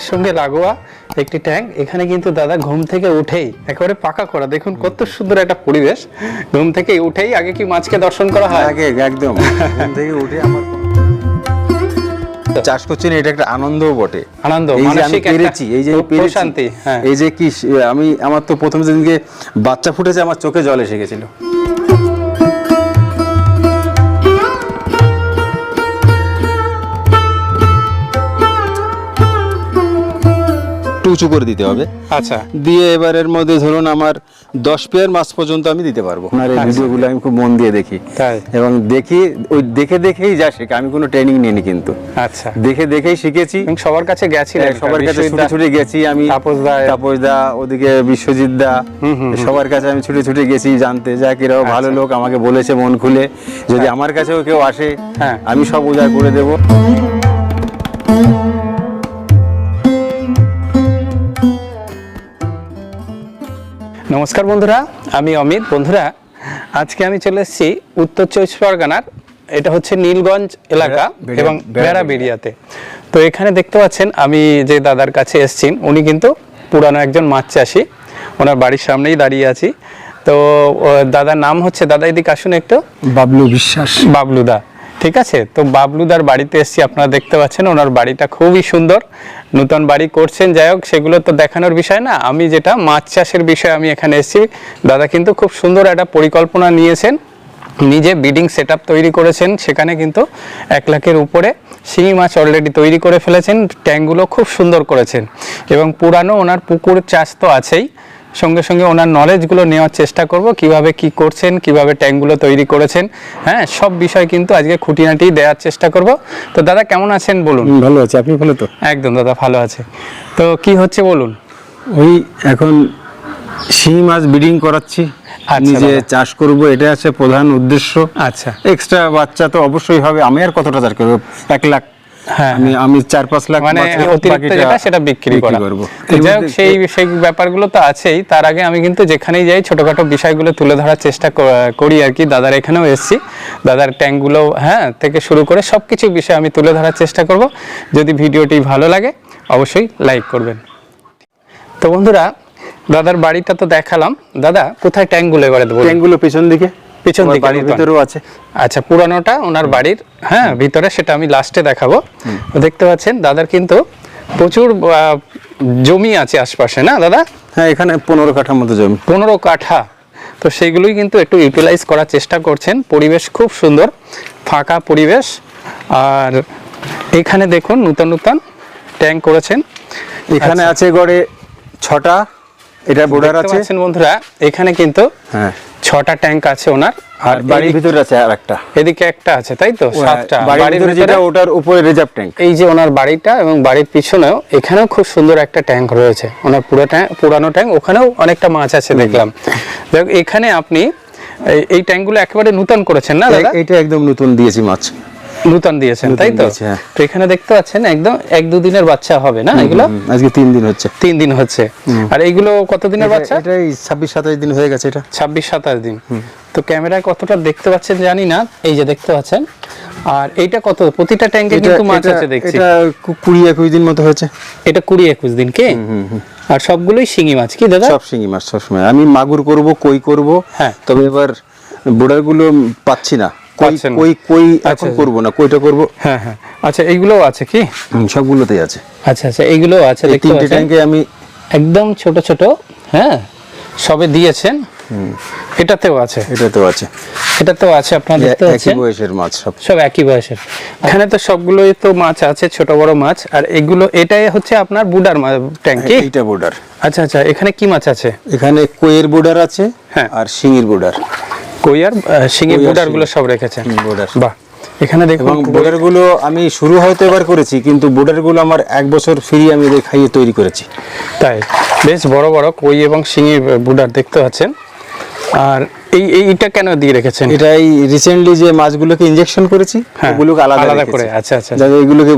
পুকুরের সঙ্গে লাগোয়া একটি ট্যাঙ্ক এখানে কিন্তু দাদা ঘুম থেকে উঠেই একেবারে পাকা করা দেখুন কত সুন্দর একটা পরিবেশ ঘুম থেকে উঠেই আগে কি মাছকে দর্শন করা হয়? আগে একদম। ঘুম থেকে উঠে আমার চাষ করছেন এটা একটা আনন্দও বটে। আনন্দ, এই যে আমি পেরেছি এই যে পেরেছি, হ্যাঁ। এই যে কি আমি আমার তো প্রথম যেদিনকে বাচ্চা ফুটেছে আমার চোখে জল এসে গেছিল। উঁচু করে দিতে হবে। আচ্ছা। দিয়ে এবারের মধ্যে ধরুন আমার দশ পেয়ার মাছ পর্যন্ত আমি দিতে পারব। আপনার এই ভিডিওগুলো আমি খুব মন দিয়ে দেখি। তাই? এবং দেখি ওই দেখে দেখেই যা শেখা আমি কোনো ট্রেনিং নিইনি কিন্তু। আচ্ছা। দেখে দেখেই শিখেছি। সবার কাছে গেছিলেন হ্যাঁ, সবার কাছে ছুটে ছুটে গেছি আমি। তাপস দা। ওদিকে বিশ্বজিৎ দা। সবার কাছে আমি ছুটে ছুটে গেছি জানতে। যা এরাও ভালো লোক আমাকে বলেছে মন খুলে। যদি আমার কাছেও কেউ আসে হ্যাঁ। আমি সব উজাড় করে দেবো। নমস্কার বন্ধুরা আমি অমিত। বন্ধুরা আজকে আমি চলে এসেছি উত্তর চব্বিশ পরগনার। এটা হচ্ছে নীলগঞ্জ এলাকা এবং বেড়া- বেড়াবেড়িয়াতে তো এখানে দেখতে পাচ্ছেন আমি যে দাদার কাছে এসেছি উনি কিন্তু পুরানো একজন মাছ চাষি। ওনার বাড়ির সামনেই দাঁড়িয়ে আছি। তো দাদার নাম হচ্ছে দাদা এদিকে আসুন একটু। বাবলু বিশ্বাস। বাবলুদা। ঠিক আছে? তো বাবলুদার বাড়িতে এসেছি, আপনারা দেখতে পাচ্ছেন, ওনার বাড়িটা খুবই সুন্দর। নতুন বাড়ি করছেন, যাই হোক, সেগুলো তো দেখানোর বিষয় না। আমি যেটা, মাছ চাষের বিষয়ে আমি এখানে এসেছি। দাদা কিন্তু খুব সুন্দর একটা পরিকল্পনা নিয়েছেন। নিজে বিডিং সেট তৈরি করেছেন, সেখানে কিন্তু এক লাখের উপরে শিঙি মাছ অলরেডি তৈরি করে ফেলেছেন, ট্যাঙ্কগুলো খুব সুন্দর করেছেন। এবং পুরানো ওনার পুকুর চাষ তো আছেই। সঙ্গে সঙ্গে ওনার নলেজগুলো নেওয়ার চেষ্টা করব কীভাবে কি করছেন কীভাবে ট্যাঙ্কগুলো তৈরি করেছেন হ্যাঁ সব বিষয় কিন্তু আজকে খুঁটিনাটি দেওয়ার চেষ্টা করব। তো দাদা কেমন আছেন বলুন? ভালো আছে। আপনি ভালো তো? একদম দাদা ভালো আছে। তো কি হচ্ছে বলুন? ওই এখন শিঙি মাছ ব্রিডিং করাচ্ছি। আচ্ছা, নিজে চাষ করব এটা আছে প্রধান উদ্দেশ্য। আচ্ছা। এক্সট্রা বাচ্চা তো অবশ্যই হবে। আমি আর কতটা চাষ করব? এক লাখ আমি আমি চার পাঁচ লাখ মানে অতিরিক্ত যেটা সেটা বিক্রি করা। করব। যাই হোক সেই সেই ব্যাপারগুলো তো আছেই। তার আগে আমি কিন্তু যেখানেই যাই ছোটখাটো বিষয়গুলো তুলে ধরার চেষ্টা করি আর কি। দাদার এখানেও এসেছি। দাদার ট্যাঙ্কগুলো হ্যাঁ থেকে শুরু করে সব কিছু বিষয় আমি তুলে ধরার চেষ্টা করব। যদি ভিডিওটি ভালো লাগে অবশ্যই লাইক করবেন। তো বন্ধুরা দাদার বাড়িটা তো দেখালাম। দাদা কোথায় ট্যাঙ্কগুলো এবারে দেবো? ট্যাঙ্কগুলো পেছন দিকে। পেছন দিকে বাড়ির ভিতরেও আছে? আচ্ছা পুরানোটা ওনার বাড়ির হ্যাঁ ভিতরে সেটা আমি লাস্টে দেখাবো। দেখতে পাচ্ছেন দাদার কিন্তু প্রচুর জমি আছে আশপাশে না দাদা? হ্যাঁ এখানে পনেরো কাঠার মতো জমি। পনেরো কাঠা। তো সেইগুলোই কিন্তু একটু ইউটিলাইজ করার চেষ্টা করছেন। পরিবেশ খুব সুন্দর ফাঁকা পরিবেশ। আর এখানে দেখুন নূতন নূতন ট্যাঙ্ক করেছেন। এখানে আছে গড়ে ছটা এটা বোর্ডার আছে। বন্ধুরা এখানে কিন্তু হ্যাঁ। ছটা ট্যাঙ্ক আছে ওনার আর বাড়ির ভিতরে আছে আর একটা এদিকে একটা আছে তাই তো? সাতটা। বাড়ির ভিতরে যেটা ওটার উপরে রিজার্ভ ট্যাঙ্ক। এই যে ওনার বাড়িটা এবং বাড়ির পিছনেও এখানেও খুব সুন্দর একটা ট্যাঙ্ক রয়েছে। ওনার পুরো ট্যাঙ্ক পুরানো ট্যাঙ্ক ওখানেও অনেকটা মাছ আছে দেখলাম। দেখ এখানে আপনি এই- ট্যাঙ্কগুলো একেবারে নূতন করেছেন না দাদা? এটা একদম নতুন দিয়েছি মাছ। নূতন দিয়েছেন তাই তো? হ্যাঁ। তো এখানে দেখতে পাচ্ছেন একদম এক দু দিনের বাচ্চা হবে না এগুলো? আজকে তিন দিন হচ্ছে। তিন দিন হচ্ছে। আর এইগুলো কত দিনের বাচ্চা? এটা ছাব্বিশ সাতাশ দিন হয়ে গেছে এটা। ছাব্বিশ সাতাশ দিন। তো ক্যামেরায় কতটা দেখতে পাচ্ছেন জানি না এই যে দেখতে পাচ্ছেন। আর এইটা কত? প্রতিটা ট্যাঙ্কে কিন্তু মাছ আছে দেখছি। এটা কু- কুড়ি একুশ দিন মতো হয়েছে। এটা কুড়ি একুশ দিন কি? আর সবগুলোই শিঙি মাছ কি দাদা? সব শিঙি মাছ সবসময়। আমি মাগুর করব কই করব হ্যাঁ। তবে এবার বোর্ডারগুলো পাচ্ছি না। পাচ্ছেন কই কই আচ্ছা, এখন আচ্ছা। করব না? কইটা করব? হ্যাঁ হ্যাঁ। আচ্ছা এইগুলোও আছে কি? সবগুলোতেই আছে। আচ্ছা আচ্ছা এইগুলোও আছে দেখতে তিনটে ট্যাঙ্কে আমি একদম ছোট ছোট হ্যাঁ সবে দিয়েছেন। এটাতেও আছে। এটাতেও আছে। এটাতেও আছে একই বয়সের মাছ সব। সব একই বয়সের। এখানে তো সবগুলোই তো মাছ আছে ছোট বড় মাছ। আর এগুলো এটাই হচ্ছে আপনার বুডার ট্যাঙ্ক কি এইটা বোর্ডার আচ্ছা আচ্ছা এখানে কি মাছ আছে? এখানে কইয়ের বুডার আছে হ্যাঁ। আর শিঙির বোর্ডার কই আর শিঙি বুডারগুলো সব রেখেছেন। বোর্ডার। বাহ এখানে দেখুন বোর্ডারগুলো আমি শুরু হয়তো এবার করেছি কিন্তু বোর্ডারগুলো আমার এক বছর ফ্রি আমি খাইয়ে তৈরি করেছি। তাই বেশ বড় বড় কই এবং শিঙি বুডার দেখতে পাচ্ছেন। আর এই এইটা কেন দিয়ে রেখেছেন? এটা এই রিসেন্টলি যে মাছগুলোকে ইনজেকশন করেছি হ্যাঁ, ওগুলোকে আলাদা আলাদা করে, আচ্ছা, আচ্ছা, যাতে এগুলোকে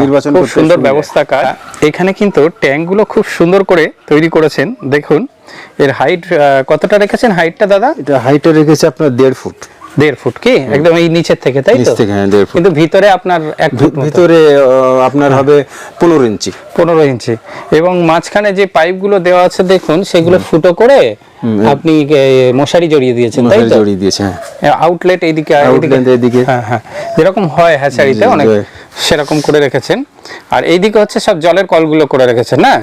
নির্বাচন খুব সুন্দর ব্যবস্থা কাজ। এখানে কিন্তু ট্যাঙ্কগুলো খুব সুন্দর করে তৈরি করেছেন। দেখুন এর হাইট কতটা রেখেছেন হাইটটা দাদা? এটা হাইটটা রেখেছে আপনার দেড় ফুট। দেড় ফুট কি? একদম এই নিচের থেকে তাই তো? হ্যাঁ কিন্তু ভিতরে আপনার এক ভিতরে আপনার হবে পনেরো ইঞ্চি। পনেরো ইঞ্চি। এবং মাঝখানে যে পাইপগুলো দেওয়া আছে দেখুন সেগুলো ফুটো করে আপনি মশারি জড়িয়ে দিয়েছেন তাই তো? জড়িয়ে দিয়েছে হ্যাঁ। আউটলেট এইদিকে Outlet এদিকে। হ্যাঁ হ্যাঁ। যেরকম হয় হ্যাচারিতে অনেক সেরকম করে রেখেছেন। আর এইদিকে হচ্ছে সব জলের কলগুলো করে রেখেছেন না?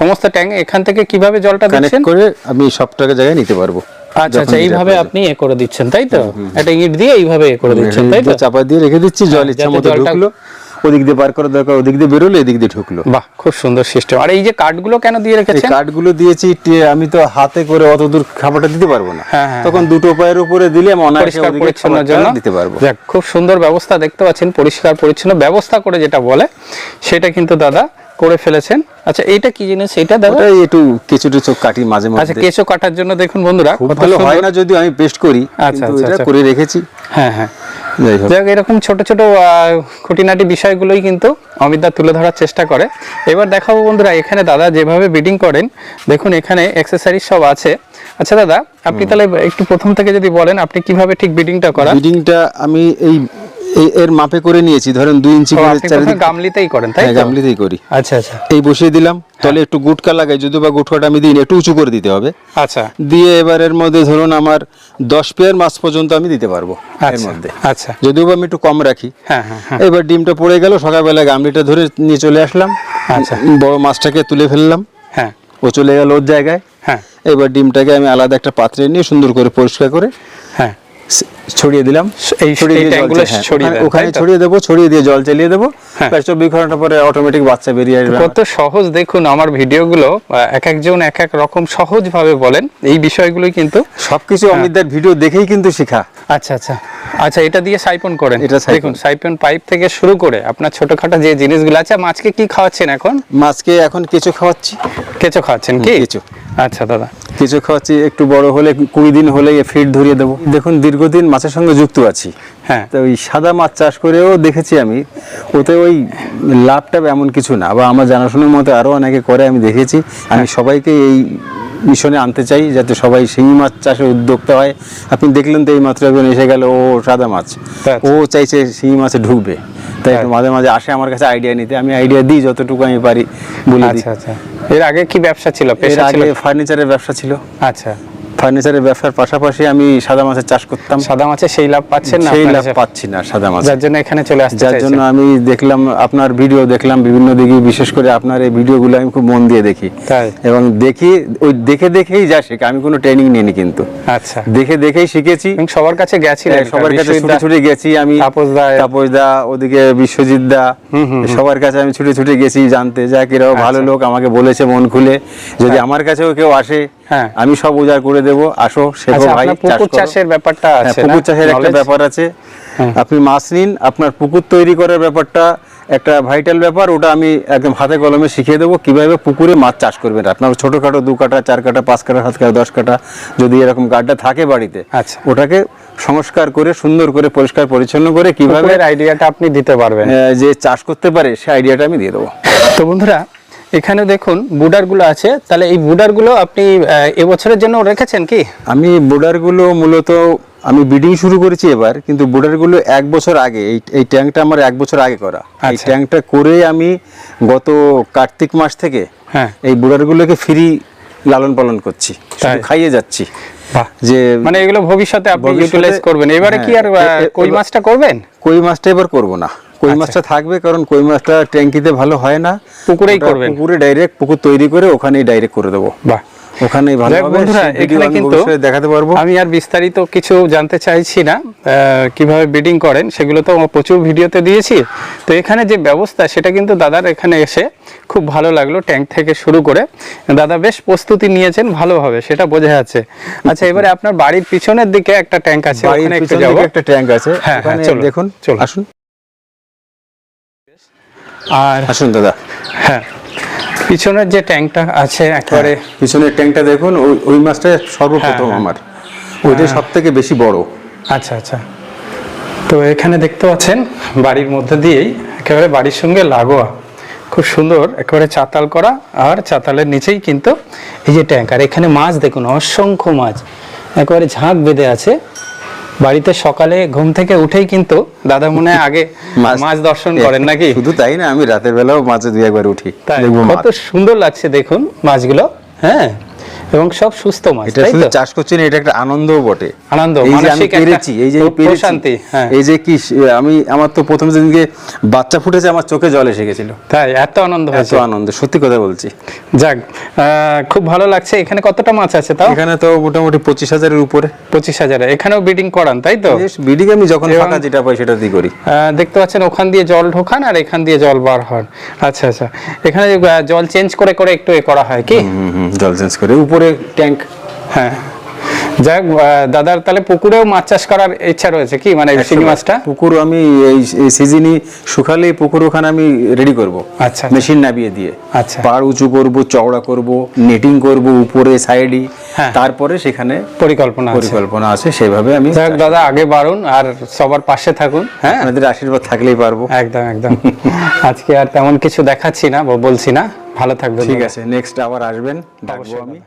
সমস্ত ট্যাঙ্ক এখান থেকে কীভাবে জলটা দিচ্ছেন? করে আমি সব টাকা জায়গায় নিতে পারব। আচ্ছা আচ্ছা এইভাবে আপনি এ করে দিচ্ছেন তাই তো? একটা ইট দিয়ে এইভাবে এ করে দিচ্ছেন তাই তো? চাপা দিয়ে রেখে দিচ্ছি জল ইচ্ছা মতো ঢুকলো ওদিক দিয়ে বার করা দরকার ওদিক দিয়ে বেরোলো এদিক দিয়ে ঢুকলো। বাহ খুব সুন্দর সিস্টেম। আর এই যে কাঠগুলো কেন দিয়ে রেখেছেন? কাঠগুলো দিয়েছি আমি তো হাতে করে অত দূর খাবারটা দিতে পারব না। হ্যাঁ, হ্যাঁ, তখন দুটো পায়ের উপরে দিলে আমি অনায়াসে পরিষ্কার জন্য। দিতে পারব। যাক খুব সুন্দর ব্যবস্থা দেখতে পাচ্ছেন পরিষ্কার পরিচ্ছন্ন ব্যবস্থা করে যেটা বলে সেটা কিন্তু দাদা করে ফেলেছেন। আচ্ছা এইটা কি জিনিস? এটা দাদা একটু কাটি মাঝে আচ্ছা মধ্যে। কেঁচো কাটার জন্য দেখুন বন্ধুরা ভালো হয় না যদিও আমি পেস্ট করি আচ্ছা, আচ্ছা, এটা আচ্ছা। করে রেখেছি। হ্যাঁ হ্যাঁ। যাই এরকম ছোট ছোট খুঁটিনাটি বিষয়গুলোই কিন্তু অমিতদা তুলে ধরার চেষ্টা করে। এবার দেখাবো বন্ধুরা এখানে দাদা যেভাবে বিডিং করেন দেখুন এখানে অ্যাক্সেসরিজ সব আছে। আচ্ছা দাদা আপনি তাহলে একটু প্রথম থেকে যদি বলেন আপনি কীভাবে ঠিক বিডিংটা করান? বিডিংটা আমি এই- এর মাপে করে নিয়েছি। ধরেন দুই ইঞ্চি করে চারিদিকে গামলিতেই করেন তাই হ্যাঁ, গামলিতেই করি। আচ্ছা আচ্ছা। এই বসিয়ে দিলাম। তলে একটু গুটকা লাগাই যদিও বা গুটকাটা আমি দিই একটু উঁচু করে দিতে হবে। আচ্ছা। দিয়ে এবার এর মধ্যে ধরুন আমার দশ পেয়ার মাছ পর্যন্ত আমি দিতে পারব এর আচ্ছা মধ্যে। আচ্ছা। যদিও আমি একটু কম রাখি। হ্যাঁ হ্যাঁ হ্যাঁ। এবার ডিমটা পড়ে গেল সকালবেলা গামলিটা ধরে নিয়ে চলে আসলাম। আচ্ছা। বড় মাছটাকে তুলে ফেললাম। হ্যাঁ। ও চলে গেল ওর জায়গায়। হ্যাঁ। এবার ডিমটাকে আমি আলাদা একটা পাত্রে নিয়ে সুন্দর করে পরিষ্কার করে ছড়িয়ে দিলাম। এই- ছড়িয়ে হ্যাঁ, ওখানে-? ছড়িয়ে দেবো ছড়িয়ে দিয়ে জল চালিয়ে দেবো। হ্যাঁ। প্রায় চব্বিশ ঘণ্টা পরে অটোমেটিক বাচ্চা বেরিয়ে আসবে কত সহজ দেখুন আমার ভিডিওগুলো এক একজন এক এক রকম সহজ ভাবে বলেন। এই বিষয়গুলোই কিন্তু সবকিছু অমিতদার ভিডিও দেখেই কিন্তু শেখা। আচ্ছা আচ্ছা। আচ্ছা এটা দিয়ে সাইপন করেন। এটা। দেখুন সাইপন পাইপ থেকে শুরু করে আপনার ছোটখাটো যে জিনিসগুলো আছে মাছকে কি খাওয়াচ্ছেন এখন? মাছকে এখন কিছু খাওয়াচ্ছি। কেঁচো খাওয়াচ্ছেন কি? কেঁচো। আচ্ছা দাদা। কিছু খাওয়াচ্ছি একটু বড় হলে কুড়ি দিন হলে ফিড ধরিয়ে দেবো। দেখুন দীর্ঘদিন মাছের সঙ্গে যুক্ত আছি। হ্যাঁ। তো ওই সাদা মাছ চাষ করেও দেখেছি আমি ওতে ওই লাভটা এমন কিছু না। বা আমার জানাশোনার মতো আরও অনেকে করে আমি দেখেছি। আমি সবাইকে এই মিশনে আনতে চাই যাতে সবাই শিঙি মাছ চাষে উদ্যোক্তা হয়। আপনি দেখলেন তো এই মাত্র একজন এসে গেল ও সাদা মাছ। আচ্ছা। ও চাইছে শিঙি মাছে ঢুকবে। তাই একটু মাঝে মাঝে আসে আমার কাছে আইডিয়া নিতে। আমি আইডিয়া দিই যতটুকু আমি পারি বলে আচ্ছা আচ্ছা। এর আগে কি ব্যবসা ছিল? পেশা ছিল? আগে ফার্নিচারের ব্যবসা ছিল। আচ্ছা। ফার্নিচারের ব্যবসার পাশাপাশি আমি সাদা মাছের চাষ করতাম। সাদা মাছে সেই লাভ পাচ্ছেন না সেই লাভ পাচ্ছি না সাদা মাছ যার জন্য এখানে চলে আসতে যার জন্য আমি দেখলাম আপনার ভিডিও দেখলাম বিভিন্ন দিকে বিশেষ করে আপনার এই ভিডিওগুলো আমি খুব মন দিয়ে দেখি। তাই? এবং দেখি ওই দেখে দেখেই যা শেখা আমি কোনো ট্রেনিং নিইনি কিন্তু। আচ্ছা। দেখে দেখেই শিখেছি। সবার কাছে গেছিলেন হ্যাঁ, সবার কাছে ছুটে ছুটে গেছি আমি। তাপস দা- তাপস দা ওদিকে বিশ্বজিৎ দা। সবার কাছে আমি ছুটে ছুটে গেছি জানতে। যা কিরাও ভালো লোক আমাকে বলেছে মন খুলে। যদি আমার কাছেও কেউ আসে হ্যাঁ। আমি সব উজাড় করে দেবো। আসো শেখো আচ্ছা ভাই পুকুর চাষের ব্যাপারটা হ্যাঁ, আছে না? পুকুর চাষের একটা ব্যাপার আছে। আপনি মাছ নিন আপনার পুকুর তৈরি করার ব্যাপারটা একটা ভাইটাল ব্যাপার ওটা আমি একদম হাতে কলমে শিখিয়ে দেবো। কীভাবে পুকুরে মাছ চাষ করবেন আপনার ছোটখাটো দু কাটা চার কাটা পাঁচ কাটা সাত কাটা দশ কাটা যদি এরকম গাড্ডা থাকে বাড়িতে আচ্ছা। ওটাকে সংস্কার করে সুন্দর করে পরিষ্কার পরিচ্ছন্ন করে কীভাবে আইডিয়াটা আপনি দিতে পারবেন। যে চাষ করতে পারে সেই আইডিয়াটা আমি দিয়ে দেবো। তো বন্ধুরা এখানে দেখুন বুডারগুলো আছে। তাহলে এই বুডারগুলো আপনি এবছরের জন্য রেখেছেন কি? আমি বোর্ডারগুলো মূলত আমি বিডিং শুরু করেছি এবার কিন্তু বোর্ডারগুলো এক বছর আগে এই এই ট্যাঙ্কটা আমার এক বছর আগে করা। এই আচ্ছা। ট্যাঙ্কটা করে আমি গত কার্তিক মাস থেকে হ্যাঁ। এই বোর্ডারগুলোকে ফ্রি লালন পালন করছি খাইয়ে যাচ্ছি। যে মানে এগুলো ভবিষ্যতে আপনি ইউটিলাইজ করবেন। এবারে কি আর হ্যাঁ, এ- কই মাছটা করবেন? কই মাছটা এবার করব না। কই আচ্ছা। মাছটা থাকবে? কারণ কই মাছটা ট্যাঙ্কিতে ভালো হয় না। পুকুরেই করবেন। পুকুরে ডাইরেক্ট পুকুর তৈরি করে ওখানেই ডাইরেক্ট করে দেবো। বাহ। ওখানেই ভালো হবে। বন্ধুরা এখানে কিন্তু দেখাতে পারব। আমি আর বিস্তারিত কিছু জানতে চাইছি না কীভাবে বিডিং করেন সেগুলো তো প্রচুর ভিডিওতে দিয়েছি। তো এখানে যে ব্যবস্থা সেটা কিন্তু দাদার এখানে এসে খুব ভালো লাগল ট্যাঙ্ক থেকে শুরু করে। দাদা বেশ প্রস্তুতি নিয়েছেন ভালোভাবে সেটা বোঝা যাচ্ছে। আচ্ছা এবারে আপনার বাড়ির পিছনের দিকে একটা ট্যাঙ্ক আছে ওখানে একটু যাব। একটা ট্যাঙ্ক আছে। হ্যাঁ, হ্যাঁ, দেখুন চলুন। আসুন। আর আসুন দাদা। হ্যাঁ পিছনের যে ট্যাঙ্কটা আছে একবারে পিছনের ট্যাঙ্কটা দেখুন ওই ওই মাছটা সর্বপ্রথম হ্যাঁ, হ্যাঁ। আমার। ওইটাই সব থেকে বেশি বড়। আচ্ছা আচ্ছা। তো এখানে দেখতে পাচ্ছেন বাড়ির মধ্যে দিয়েই একেবারে বাড়ির সঙ্গে লাগোয়া। খুব সুন্দর একেবারে চাতাল করা আর চাতালের নিচেই কিন্তু এই যে ট্যাঙ্ক। আর এখানে মাছ দেখুন অসংখ্য মাছ। একেবারে ঝাঁক বেঁধে আছে। বাড়িতে সকালে ঘুম থেকে উঠেই কিন্তু দাদা মনে হয় আগে মাছ দর্শন করেন নাকি? শুধু তাই না আমি রাতের বেলাও মাছে দুই একবার উঠি। কত সুন্দর লাগছে দেখুন মাছগুলো। হ্যাঁ এবং সব সুস্থ মাছ এটা শুধু চাষ করছি না এটা একটা আনন্দও বটে। আনন্দ, মানসিক পেরেছি এই যে পেরেছি। প্রশান্তি, হ্যাঁ। এই যে কি আমি আমার তো প্রথম যেদিনকে বাচ্চা ফুটেছে আমার চোখে জল এসে গেছিল। তাই এত আনন্দ হয়েছে। এত আনন্দ সত্যি কথা বলছি। যাক খুব ভালো লাগছে। এখানে কতটা মাছ আছে তাও? এখানে তো মোটামুটি পঁচিশ হাজারের উপরে। পঁচিশ হাজারে। এখানেও ব্রিডিং করান তাই তো? বিডিং আমি যখন ফাঁকা যেটা পাই সেটা দিয়ে করি। দেখতে পাচ্ছেন ওখান দিয়ে জল ঢোকান আর এখান দিয়ে জল বার হন। আচ্ছা আচ্ছা। এখানে জল চেঞ্জ করে করে একটু এ করা হয় কি? হুম হুম জল চেঞ্জ করে। উপরে ট্যাঙ্ক। হ্যাঁ। আহ, দাদার তাহলে পুকুরেও মাছ চাষ করার ইচ্ছা রয়েছে কি? মানে শিঙি মাছটা? পুকুর আমি এই সিজনই শুকালে পুকুর ওখানে আমি রেডি করব। আচ্ছা। মেশিন নামিয়ে দিয়ে। আচ্ছা। পাড় উঁচু করব চওড়া করব নেটিং করব উপরে সাইডে হ্যাঁ। তারপরে সেখানে পরিকল্পনা পরিকল্পনা আছে সেভাবে আমি যাক দাদা আগে বাড়ুন আর সবার পাশে থাকুন হ্যাঁ? আপনাদের আশীর্বাদ থাকলেই পারব। একদম একদম। আজকে আর তেমন কিছু দেখাচ্ছি না বলছি না। ভালো থাকবেন ঠিক আছে নেক্সট আবার আসবেন ডাকবো আমি।